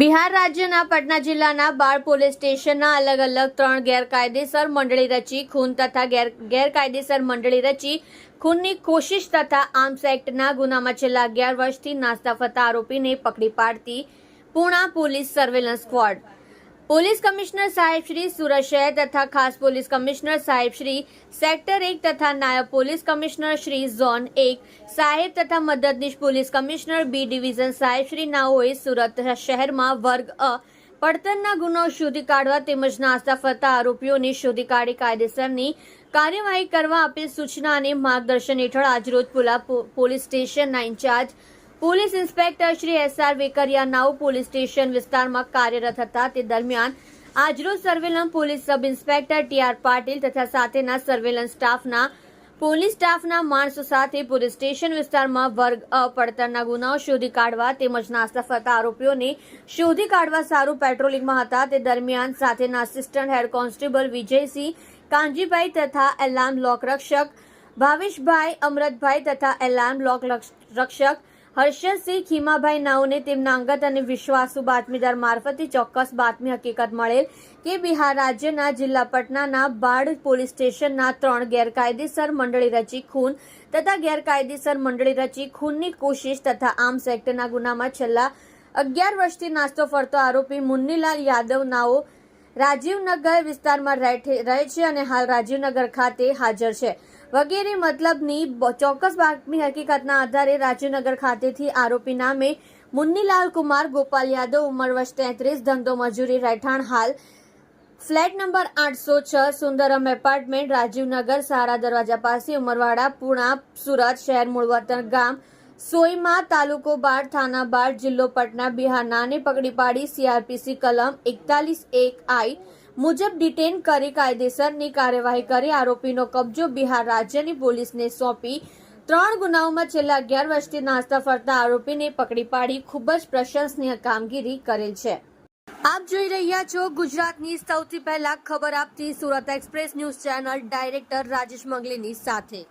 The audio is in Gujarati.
બિહાર રાજ્યના પટના જિલ્લાના બાળ પોલીસ સ્ટેશનના અલગ અલગ ત્રણ ગેરકાયદેસર મંડળી રચી ખૂન તથા ગેર ગેરકાયદેસર મંડળી રચી ખૂનની કોશિશ તથા આર્મ્સ એક્ટના ગુનામાં છેલ્લા અગિયાર વર્ષથી નાસ્તા ફરતા આરોપીને પકડી પાડતી Puna police surveillance squad. Police commissioner સાહેબ શ્રી સુરત શહેર તથા ખાસ પોલીસ કમિશનર સાહેબ શ્રી સેક્ટર એક તથા નાયબ પોલીસ કમિશનર શ્રી ઝોન એક, સાહેબ તથા મદદનીશ પોલીસ કમિશનર બી ડિવિઝન સાહેબ શ્રી નાઓએ સુરત શહેરમાં વર્ગ અ, પડતરના ગુનો શોધી કાઢવા તેમજ નાસ્તા ફરતા આરોપીઓને શોધી કાઢી કાયદેસરની કાર્યવાહી કરવા આપેલ સૂચના અને માર્ગદર્શન હેઠળ આજરોજ પુલા પોલીસ સ્ટેશનના in charge police inspector Shri S R Vekaria now police station વિસ્તારમાં કાર્યરત હતા. તે દરમિયાન આજરોજ surveillance police sub inspector T R Patil તથા સાથેના સર્વેલન્સ સ્ટાફના, પોલીસ સ્ટાફના માણસો સાથે પોલીસ સ્ટેશન વિસ્તારમાં વર્ગ અ પડતરના ગુનાઓ શોધી કાઢવા તેમજ નાસ્તા ફરતા આરોપીઓને શોધી કાઢવા સારું પેટ્રોલિંગમાં હતા. તે દરમિયાન સાથેના assistant head constable Vijaysinh Kanjibhai તથા એલાર્મ લોક રક્ષક ભાવેશભાઈ અમરતભાઈ તથા એલાર્મ લોક રક્ષક હર્ષદસિંહ ખીમાભાઈ નાઓને તેમના અંગત અને વિશ્વાસુ બાતમીદાર મારફતે ચોક્કસ બાતમી હકીકત મળેલ કે બિહાર રાજ્યના જિલ્લા પટનાના બાળ પોલીસ સ્ટેશનના ત્રણ ગેરકાયદેસર મંડળી રચી ખૂન તથા ગેરકાયદેસર મંડળી રચી ખૂનની કોશિશ તથા આર્મ્સ એક્ટના ગુનામાં છેલ્લા અગિયાર વર્ષથી નાસ્તો ફરતો આરોપી મુન્નીલાલ યાદવ નાઓ રાજીવનગર વિસ્તારમાં રહે છે- અને હાલ રાજીવનગર ખાતે હાજર છે. વગેરે મતલબની ચોક્કસ બાતમી હકીકતના આધારે રાજીવનગર ખાતેથી આરોપી નામે મુન્નીલાલ કુમાર, ગોપાલ યાદવ, ઉંમર વર્ષ તેત્રીસ, ધંધો મજૂરી રહેઠાણ હાલ ફ્લેટ નંબર આઠસો છ, સુંદરમ એપાર્ટમેન્ટ, રાજીવનગર, સારા દરવાજા પાસે, ઉમરવાડા, પુણા, સુરત, શહેર મૂળ વતન ગામ સોઈમા તાલુકો બાર, થાના બાર, જિલ્લો પટના બિહાર ને પકડી પાડી સીઆરપીસી કલમ એકતાલીસ એક આઈ મુજબ ડિટેન કરી કાયદેસરની કાર્યવાહી કરી આરોપીનો કબજો બિહાર રાજ્યની પોલીસને સોંપી. ત્રણ ગુનાઓમાં છેલ્લા અગિયાર વર્ષથી નાસ્તા ફરતા આરોપીને પકડી પાડી ખૂબ જ પ્રશંસનીય કામગીરી કરેલ છે. આપ જોઈ રહ્યા છો ગુજરાતની સૌથી પહેલા ખબર આપતી Surat express news channel director Rajesh મંગલીની સાથે.